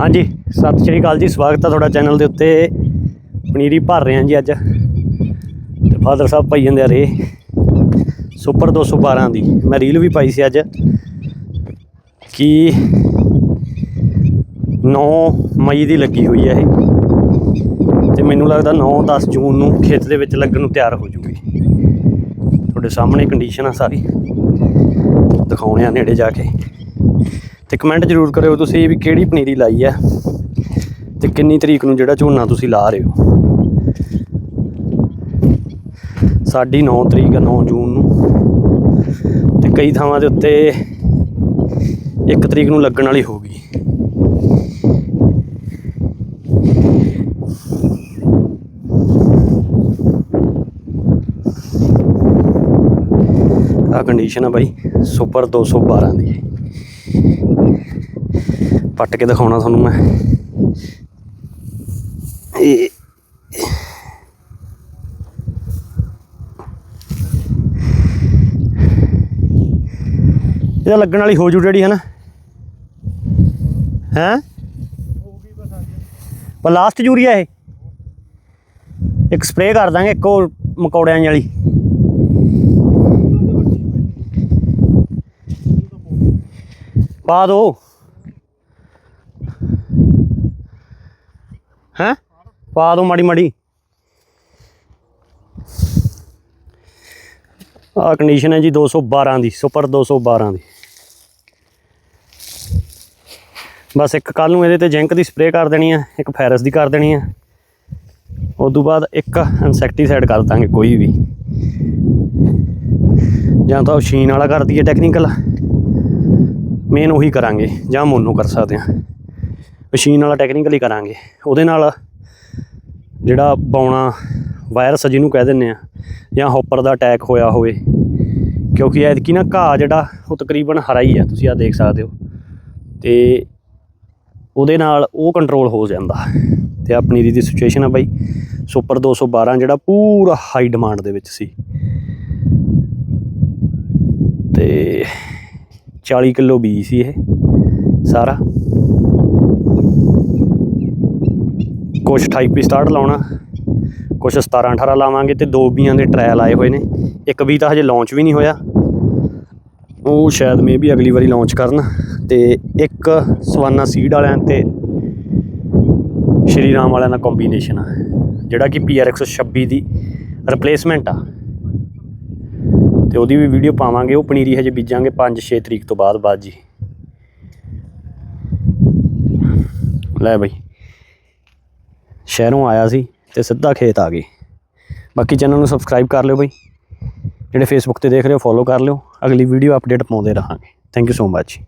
ਹਾਂਜੀ, ਸਤਿ ਸ਼੍ਰੀ ਅਕਾਲ ਜੀ, ਸਵਾਗਤ ਹੈ ਤੁਹਾਡਾ ਚੈਨਲ ਦੇ ਉੱਤੇ। ਪਨੀਰੀ ਭਰ ਰਹੇ ਹਾਂ ਜੀ ਅੱਜ। ਤੇ ਫਾਦਰ ਸਾਹਿਬ ਪਾਈ ਜਾਂਦੇ ਆ ਰੇ। ਸੁਪਰ 212 ਦੀ। ਮੈਂ ਰੀਲ ਵੀ ਪਾਈ ਸੀ ਅੱਜ। ਕਿ 9 ਮਈ ਦੀ ਲੱਗੀ ਹੋਈ ਹੈ ਇਹ। ਤੇ ਮੈਨੂੰ ਲੱਗਦਾ 9-10 ਜੂਨ ਨੂੰ ਖੇਤ ਦੇ ਵਿੱਚ ਲੱਗਣ ਨੂੰ ਤਿਆਰ ਹੋ ਜੂਗੀ। ਤੁਹਾਡੇ ਸਾਹਮਣੇ ਕੰਡੀਸ਼ਨ ਆ ਸਾਰੀ। ਦਿਖਾਉਣੇ ਆ ਨੇੜੇ ਜਾ ਕੇ। ਤੇ ਕਮੈਂਟ ਜ਼ਰੂਰ ਕਰਿਓ ਤੁਸੀਂ ਵੀ ਕਿਹੜੀ ਪਨੀਰੀ ਲਾਈ ਹੈ ਤੇ ਕਿੰਨੀ ਤਰੀਕ ਨੂੰ ਜਿਹੜਾ ਝੋਨਾ ਤੁਸੀਂ ਲਾ ਰਹੇ ਹੋ। ਸਾਡੀ 9 ਤਰੀਕ ਹੈ 9 ਜੂਨ ਨੂੰ। ਤੇ ਕਈ ਥਾਵਾਂ ਦੇ ਉੱਤੇ 1 ਤਰੀਕ ਨੂੰ ਲੱਗਣ ਵਾਲੀ ਹੋ ਗਈ ਆ ਕੰਡੀਸ਼ਨ ਆ ਬਾਈ, ਸੁਪਰ 212 ਦੀ। ਪੱਟ ਕੇ ਦਿਖਾਉਣਾ ਤੁਹਾਨੂੰ ਮੈਂ। ਇਹ ਇਹਦਾ ਲੱਗਣ ਵਾਲੀ ਹੋ ਜੂ ਡੈਡੀ ਹੈ ਨਾ ਹੈ? ਪਰ ਲਾਸਟ ਯੂਰੀਆ ਇਹ। ਇੱਕ ਸਪਰੇਅ ਕਰ ਦਾਂਗੇ, ਇੱਕੋ ਮਕੌੜਿਆਂ ਵਾਲੀ। ਪਾ ਦੋ। ਹੈ? ਪਾ ਦੋ ਮਾੜੀ ਮਾੜੀ। ਆ ਕੰਡੀਸ਼ਨ ਹੈ ਜੀ 212 ਦੀ, ਸੁਪਰ 212 ਦੀ। ਬਸ ਇੱਕ ਕੱਲ ਨੂੰ ਇਹਦੇ ਤੇ ਜਿੰਕ ਦੀ ਸਪਰੇਅ ਕਰ ਦੇਣੀ ਆ ਇੱਕ ਫੈਰਸ ਦੀ ਕਰ ਦੇਣੀ ਆ ਉਸ ਤੋਂ ਬਾਅਦ ਇੱਕ ਇਨਸੈਕਟੀਸਾਈਡ ਕਰ ਦਾਂਗੇ, ਕੋਈ ਵੀ। ਜਾਂ ਤਾਂ ਉਹ ਸ਼ੀਨ ਵਾਲਾ ਕਰਦੀ ਹੈ ਟੈਕਨੀਕਲ ਮੇਨ ਉਹੀ ਕਰਾਂਗੇ, ਜਾਂ ਮੋਨੋ ਕਰ ਸਕਦੇ ਹਾਂ। ਮਸ਼ੀਨ ਵਾਲਾ ਟੈਕਨੀਕਲੀ ਕਰਾਂਗੇ। ਉਹਦੇ ਨਾਲ ਜਿਹੜਾ ਬੌਣਾ ਵਾਇਰਸ ਜਿਹਨੂੰ ਕਹਿ ਦਿੰਦੇ ਆ ਜਾਂ ਹੌਪਰ ਦਾ ਅਟੈਕ ਹੋਇਆ ਹੋਵੇ, ਕਿਉਂਕਿ ਐਤਕੀ ਨਾ ਘਾਹ ਜਿਹੜਾ ਉਹ ਤਕਰੀਬਨ ਹਰਾ ਹੀ ਆ, ਤੁਸੀਂ ਆ ਦੇਖ ਸਕਦੇ ਹੋ। ਤੇ ਉਹਦੇ ਨਾਲ ਉਹ ਕੰਟਰੋਲ ਹੋ ਜਾਂਦਾ। ਤੇ ਆਪਣੀ ਪਨੀਰੀ ਦੀ ਸਿਚੁਏਸ਼ਨ ਆ ਬਾਈ ਸੁਪਰ 212 ਜਿਹੜਾ ਪੂਰਾ ਹਾਈ ਡਿਮਾਂਡ ਦੇ ਵਿੱਚ ਸੀ। ਤੇ 40 ਕਿਲੋ ਬੀਜ ਸੀ ਇਹ, ਸਾਰਾ। ਕੁਝ 28 ਪੀ ਸਟਾਰਟ ਲਾਉਣਾ ਕੁਝ 17 18 ਲਾਵਾਂਗੇ ਤੇ ਦੋ ਬੀਆਂ ਦੇ ਟ੍ਰਾਇਲ ਆਏ ਹੋਏ ਨੇ। ਇੱਕ ਬੀ ਤਾਂ ਹਜੇ ਲਾਂਚ ਵੀ ਨਹੀਂ ਹੋਇਆ। ਉਹ ਸ਼ਾਇਦ ਮੇ ਵੀ ਅਗਲੀ ਵਾਰੀ ਲਾਂਚ ਕਰਨ। ਤੇ ਇੱਕ ਸਵਾਨਾ ਸੀਡ ਵਾਲਿਆਂ ਤੇ ਸ਼੍ਰੀ ਰਾਮ ਵਾਲਿਆਂ ਦਾ ਕੰਬੀਨੇਸ਼ਨ ਆ, ਜਿਹੜਾ ਕਿ ਪੀਆਰ 126 ਦੀ ਰਿਪਲੇਸਮੈਂਟ ਆ। ਤੇ ਉਹਦੀ ਵੀ ਵੀਡੀਓ ਪਾਵਾਂਗੇ, ਉਹ ਪਨੀਰੀ ਹਜੇ ਬੀਜਾਂਗੇ 5-6 ਤਰੀਕ ਤੋਂ ਬਾਅਦ ਬਾਅਦ ਜੀ। ਲੈ ਬਈ। ਸ਼ਹਿਰੋਂ ਆਇਆ ਸੀ ਤੇ ਸਿੱਧਾ ਖੇਤ ਆ ਗਏ। ਬਾਕੀ ਚੈਨਲ ਨੂੰ ਸਬਸਕ੍ਰਾਈਬ ਕਰ ਲਿਓ ਬਈ। ਜਿਹੜੇ ਫੇਸਬੁੱਕ ਤੇ ਦੇਖ ਰਹੇ ਹੋ ਫੋਲੋ ਕਰ ਲਿਓ। ਅਗਲੀ ਵੀਡੀਓ ਅਪਡੇਟ ਪਾਉਂਦੇ ਰਹਾਂਗੇ। Thank you so much